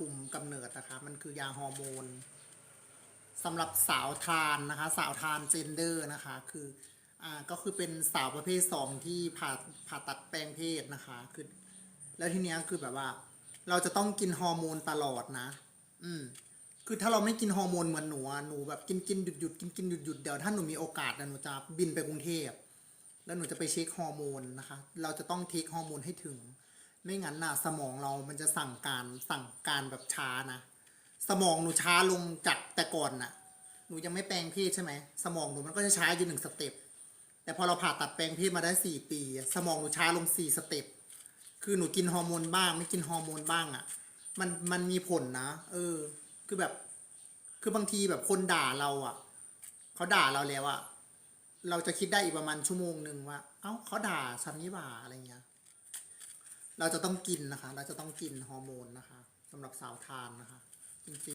คุมกำเนิดนะคะ มันคือยาฮอร์โมนสำหรับสาวทานนะคะ สาวทานเจนเดอร์นะคะ คืออ่าก็คือเป็นสาวประเภทสองที่ผ่าผ่าตัดแปลงเพศนะคะ คือ แล้วทีเนี้ยคือแบบว่า เราจะต้องกินฮอร์โมนตลอดนะ อืมคือถ้าเราไม่กินฮอร์โมนเหมือนหนูหนูแบบกินกินหยุดหยุดกินกินหยุดหยุดเดี๋ยวถ้าหนูมีโอกาสนะหนูจะบินไปกรุงเทพแล้วหนูจะไปเช็คฮอร์โมนนะคะ เราจะต้องเทคฮอร์โมนให้ถึง ไม่งั้นน่ะ สมองเรามันจะสั่งการสั่งการแบบช้านะ สมองหนูช้าลงจากแต่ก่อนน่ะ หนูยังไม่แปลงเพศใช่ไหม สมองหนูมันก็จะช้าอยู่หนึ่งสเต็ป แต่พอเราผ่าตัดแปลงเพศมาได้สี่ปี สมองหนูช้าลงสี่สเต็ป คือหนูกินฮอร์โมนบ้าง ไม่กินฮอร์โมนบ้างอะ มันมันมีผลนะ เออ คือแบบ คือบางทีแบบคนด่าเราอะ เขาด่าเราแล้วอะ เราจะคิดได้อีกประมาณชั่วโมงหนึ่งว่า เอ้าเขาด่าฉันนี่หว่าอะไรเงี้ย เราจะต้องกินนะคะ เราจะต้องกินฮอร์โมนนะคะสำหรับสาวทานนะคะจริง